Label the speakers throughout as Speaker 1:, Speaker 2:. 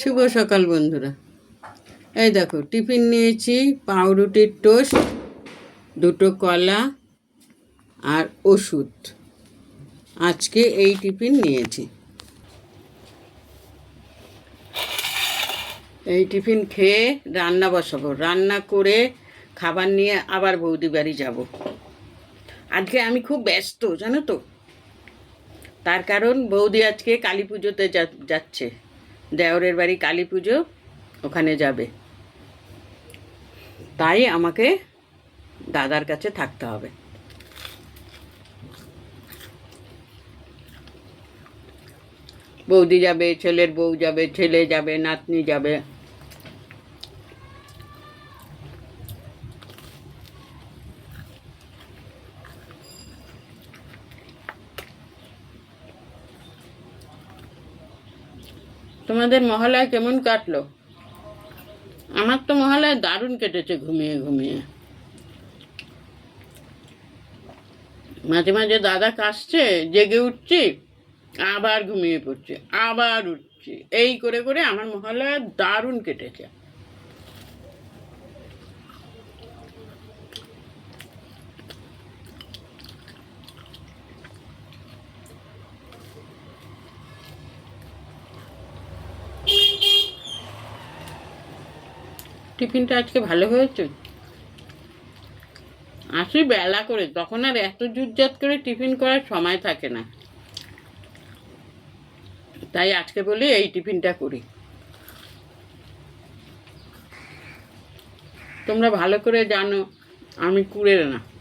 Speaker 1: শুভ সকাল, বন্ধুরা। এই দেখো, টিফিন নিয়েছি, পাউরুটির টোস্ট, দুটো কলা আর ওষুধ। আজকে এই টিফিন নিয়েছি। এই টিফিন খেয়ে রান্না বসাবো। রান্না করে খাবার নিয়ে আবার বৌদি বাড়ি যাব। আজকে আমি খুব ব্যস্ত, জানো তো? তার কারণ বৌদি আজকে কালী পুজোতে যাচ্ছে। দেওরের বাড়ি কালী পুজো ওখানে যাবে। তাই আমাকে দাদার কাছে থাকতে হবে। বৌদি যাবে, ছেলের বউ যাবে, ছেলে যাবে, নাতনি যাবে। তোমাদের মহালয় কেমন কাটলো? আমার তো মহালয় দারুণ কেটেছে ঘুমিয়ে ঘুমিয়ে। মাঝে মাঝে দাদা কাশছে, জেগে উঠছি, আবার ঘুমিয়ে পড়ছে, আবার উঠছি। এই করে করে আমার মহালয়া দারুণ কেটেছে। টিফিনটা আজকে ভালো হয়েছে? আসি বেলা করে, তখন আর এত জুটজাত করে টিফিন করার সময় থাকে না। তাই আজকে বলি এই টিফিনটা করি। তোমরা ভালো করে জানো, আমি কুড়ে না।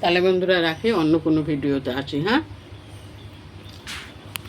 Speaker 1: তাহলে বন্ধুরা রাখি অন্য কোনো ভিডিওতে আছি হ্যাঁ?